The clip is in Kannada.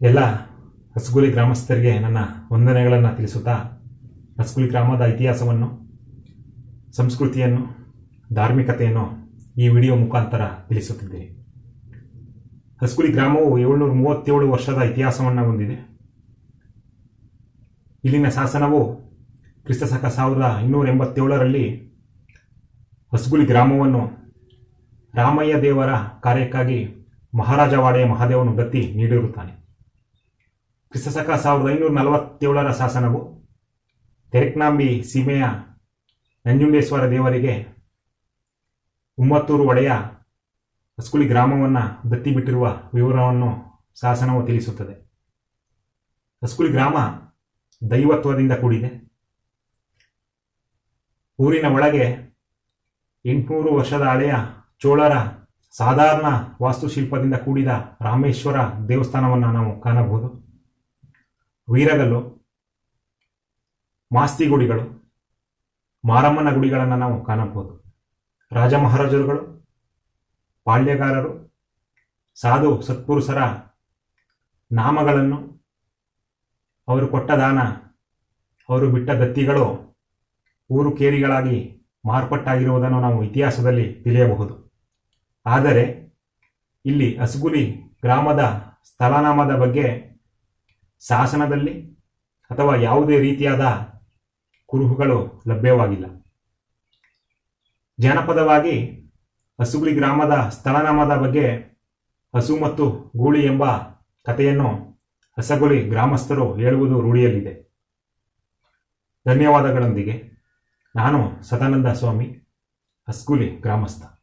ಎಲ್ಲ ಹಸಗುಲಿ ಗ್ರಾಮಸ್ಥರಿಗೆ ನನ್ನ ವಂದನೆಗಳನ್ನು ತಿಳಿಸುತ್ತಾ ಹಸಗುಲಿ ಗ್ರಾಮದ ಇತಿಹಾಸವನ್ನು, ಸಂಸ್ಕೃತಿಯನ್ನು, ಧಾರ್ಮಿಕತೆಯನ್ನು ಈ ವಿಡಿಯೋ ಮುಖಾಂತರ ತಿಳಿಸುತ್ತಿದ್ದೇನೆ ಹಸಗುಲಿ ಗ್ರಾಮವು ಏಳ್ನೂರ ಮೂವತ್ತೇಳು ವರ್ಷದ ಇತಿಹಾಸವನ್ನು ಹೊಂದಿದೆ. ಇಲ್ಲಿನ ಶಾಸನವು ಕ್ರಿಸ್ತಶಕ ಸಾವಿರದ ಇನ್ನೂರ ಎಂಬತ್ತೇಳರಲ್ಲಿ ಹಸಗುಲಿ ಗ್ರಾಮವನ್ನು ರಾಮಯ್ಯ ದೇವರ ಕಾರ್ಯಕ್ಕಾಗಿ ಮಹಾರಾಜವಾಡೆಯ ಮಹಾದೇವನು ದತ್ತಿ ನೀಡಿರುತ್ತಾನೆ. ಕ್ರಿಸ್ತಶಕ ಸಾವಿರದ ಐನೂರ ನಲವತ್ತೇಳರ ಶಾಸನವು ತೆರೆಕ್ನಾಂಬಿ ಸೀಮೆಯ ನಂಜುಂಡೇಶ್ವರ ದೇವರಿಗೆ ಉಮ್ಮತ್ತೂರು ಒಡೆಯ ಹಸ್ಕುಳಿ ಗ್ರಾಮವನ್ನು ದತ್ತಿ ಬಿಟ್ಟಿರುವ ವಿವರವನ್ನು ಶಾಸನವು ತಿಳಿಸುತ್ತದೆ. ಹಸ್ಕುಳಿ ಗ್ರಾಮ ದೈವತ್ವದಿಂದ ಕೂಡಿದೆ. ಊರಿನ ಒಳಗೆ ಎಂಟುನೂರು ವರ್ಷದ ಹಳೆಯ ಚೋಳರ ಸಾಧಾರಣ ವಾಸ್ತುಶಿಲ್ಪದಿಂದ ಕೂಡಿದ ರಾಮೇಶ್ವರ ದೇವಸ್ಥಾನವನ್ನು ನಾವು ಕಾಣಬಹುದು. ವೀರಗಲ್ಲು, ಮಾಸ್ತಿ ಗುಡಿಗಳು, ಮಾರಮ್ಮನ ಗುಡಿಗಳನ್ನು ನಾವು ಕಾಣಬಹುದು. ರಾಜ ಮಹಾರಾಜರುಗಳು ಪಾಳ್ಯಗಾರರು ಸಾಧು ಸತ್ಪುರುಷರ ನಾಮಗಳನ್ನು ಅವರು ಕೊಟ್ಟ ದಾನ, ಅವರು ಬಿಟ್ಟ ದತ್ತಿಗಳು ಊರು ಕೇರಿಗಳಾಗಿ ಮಾರ್ಪಟ್ಟಾಗಿರುವುದನ್ನು ನಾವು ಇತಿಹಾಸದಲ್ಲಿ ತಿಳಿಯಬಹುದು. ಆದರೆ ಇಲ್ಲಿ ಅಸಗುಲಿ ಗ್ರಾಮದ ಸ್ಥಳನಾಮದ ಬಗ್ಗೆ ಶಾಸನದಲ್ಲಿ ಅಥವಾ ಯಾವುದೇ ರೀತಿಯಾದ ಕುರುಹುಗಳು ಲಭ್ಯವಾಗಿಲ್ಲ. ಜಾನಪದವಾಗಿ ಹಸುಗುಳಿ ಗ್ರಾಮದ ಸ್ಥಳನಾಮದ ಬಗ್ಗೆ ಹಸು ಮತ್ತು ಗೂಳಿ ಎಂಬ ಕಥೆಯನ್ನು ಹಸಗುಳಿ ಗ್ರಾಮಸ್ಥರು ಹೇಳುವುದು ರೂಢಿಯಲ್ಲಿದೆ. ಧನ್ಯವಾದಗಳೊಂದಿಗೆ. ನಾನು ಸದಾನಂದ ಸ್ವಾಮಿ ಹಸ್ಗುಲಿ ಗ್ರಾಮಸ್ಥ.